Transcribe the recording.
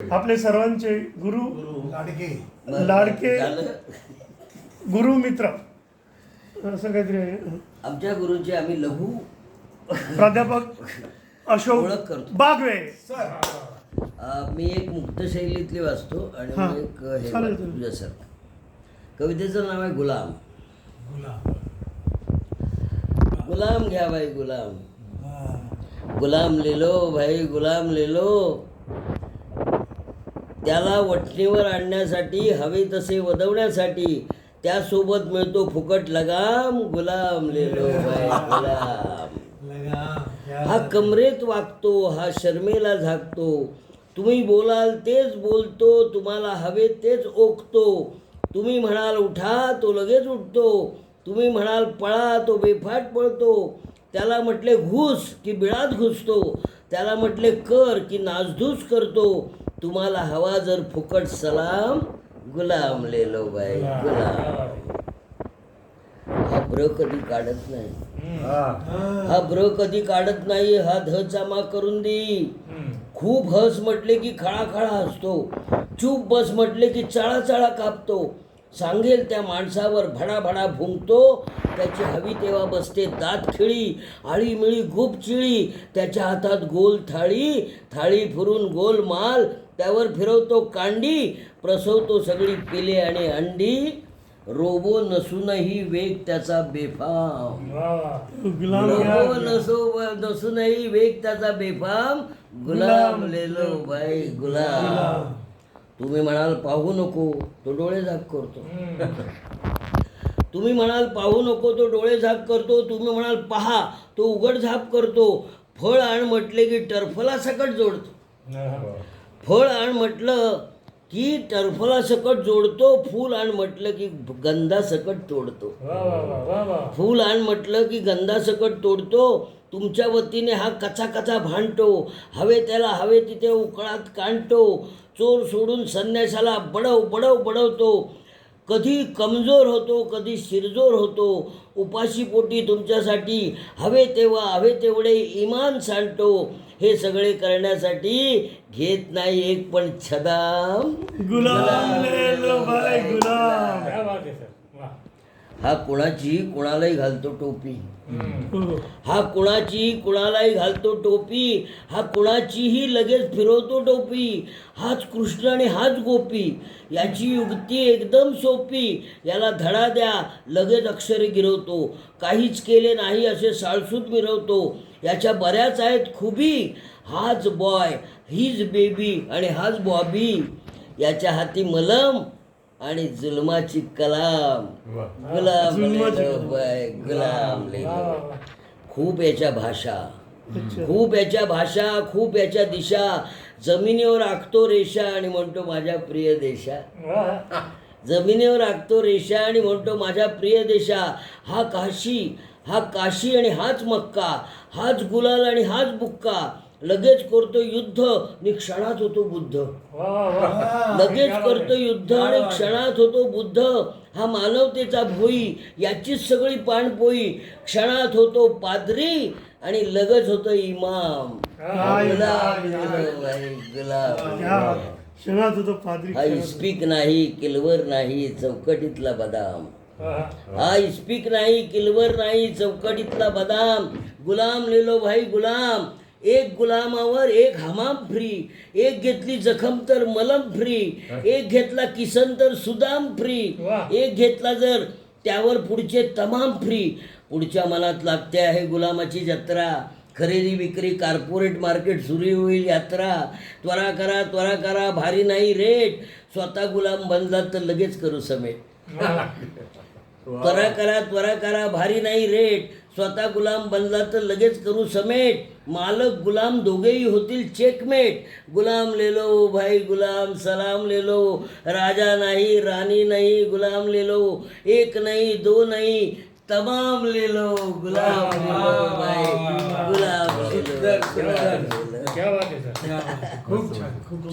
आपले सर्वांचे गुरु लाडके लाडके. गुरु मित्र असं काहीतरी आहे आमच्या गुरुची आम्ही लघु प्राध्यापक अशोक ओळख करतो. बागवे सर अं, मी एक मुक्त शैलीतली वाचतो आणि हां. एक हे चालेल, वाचतो चालेल. तुझ्यासारखं कवितेचं नाव आहे गुलाम गुलाम घ्या भाई गुलाम. गुलाम लेलो भाई गुलाम लेलो त्याला वटणीवर आणण्यासाठी हवे तसे वदवण्यासाठी त्यासोबत मिळतो फुकट लगाम गुलाम लेलो गुलाम. हा कमरेत वागतो हा शर्मेला झाकतो. तुम्ही बोलाल तेच बोलतो तुम्हाला हवे तेच ओकतो. तुम्ही म्हणाल उठा तो लगेच उठतो. तुम्ही म्हणाल पळा तो बेफाट पळतो. त्याला म्हटले घुस की बिळात घुसतो. त्याला म्हटले कर की नासधूस करतो. तुम्हाला हवा जर फुकट सलाम गुलाम लेलो बाई गुलाम. हा ब्र कधी काढत नाही. हा. ब्र कधी काढत नाही हा ध चामा करून देई खूप हस म्हटले की खळाखळा हसतो. चूप बस म्हटले की चाळा चाळा कापतो. सांगेल त्या माणसावर भडाभडा भुंकतो त्याची हवी तेव्हा बसते दात खिळी आळीमिळी गुप चिळी त्याच्या हातात गोल थाळी थाळी फिरून गोल माल त्यावर फिरवतो कांडी प्रसवतो सगळी पिले आणि अंडी. रोबो नसूनही वेग त्याचा बेफाम. लोगो नसो नसूनही वेग त्याचा बेफाम. गुलाम लेलो बाई गुलाम. तुम्ही म्हणाल पाहू नको तो डोळे झाक करतो. तुम्ही म्हणाल पाहू नको तो डोळे झाक करतो. तुम्ही म्हणाल पहा तो उघड झाप करतो. फळ आण म्हटले की टर्फला सकट जोडतो. फळ आण म्हटलं की टर्फला सकट जोडतो. फूल आण म्हटलं की गंधा सकट तोडतो. फूल आण म्हटलं की गंधासकट तोडतो. तुमच्या वतीने हा कचा कचा भांडतो. हवे त्याला हवे तिथे उकळात कांडतो. चोर सोडून संन्यासाला बडव बडव बडवतो. कधी कमजोर होतो कधी शिरजोर होतो. उपाशीपोटी तुमच्यासाठी. हवे तेव्हा हवे तेवढे इमान सांडतो. हे सगळे करण्यासाठी घेत नाही एक पण छदाम. गुलाम गुलाम हा कुणाची कुणालाही घालतो टोपी हो. कुणाची कुणालाही घालतो टोपी हा कुणाचीही लगेच फिरवतो टोपी हाच कृष्ण आणि हाच गोपी याची युक्ती एकदम सोपी याला धडा द्या लगेच अक्षरे गिरवतो काहीच केले नाही असे साळसूत मिरवतो याच्या बऱ्याच आहेत खुबी हाच बॉय हीच बेबी आणि हाच बॉबी याच्या हाती मलम आणि जुलमाची कलाम. गुलाम जुलमाची लेलो बाय, गुलाम खूप याच्या भाषा. खूप याच्या भाषा खूप याच्या दिशा. जमिनीवर आखतो रेषा आणि म्हणतो माझ्या प्रिय देशा. जमिनीवर आखतो रेषा आणि म्हणतो माझ्या प्रिय देशा. हा काशी हा काशी आणि हाच मक्का हाच गुलाल आणि हाच बुक्का. लगेच करतो युद्ध आणि क्षणात होतो बुद्ध. लगेच करतो युद्ध आणि क्षणात होतो बुद्ध. हा मानवतेचा भोई याचीच सगळी पाणपोई. क्षणात होतो पादरी आणि लगेच होतो इमाम. क्षणात होतो पादरी हा इस्पिक नाही किलवर नाही चौकटीतला बदाम. हा इस्पिक नाही किलवर नाही चौकटीतला बदाम. गुलाम लेलो भाई गुलाम. एक गुलामावर एक हमाम फ्री एक घेतली जखम तर मलम फ्री एक घेतला किसन तर सुदाम फ्री एक घेतला जर त्यावर पुढचे तमाम फ्री. पुढच्या मनात लागते आहे गुलामाची जत्रा. खरेदी विक्री कार्पोरेट मार्केट सुरू होईल यात्रा. त्वरा करा त्वरा करा भारी नाही रेट स्वतः गुलाम बनला तर लगेच करू समेट त्वरा करा त्वरा करा भारी नाही रेट. स्वतः गुलाम बनला तर लगेच करू समेट. मालक गुलाम दोघेही होतील चेकमेट गुलाम लेलो भाई गुलाम सलाम लेलो. राजा नाही राणी नाही गुलाम लेलो. एक नाही दो नाही तमाम लेलो. गुलाम लेलो भाई. गुलाम लेलो गुलाम लेलो. खूप छान खूप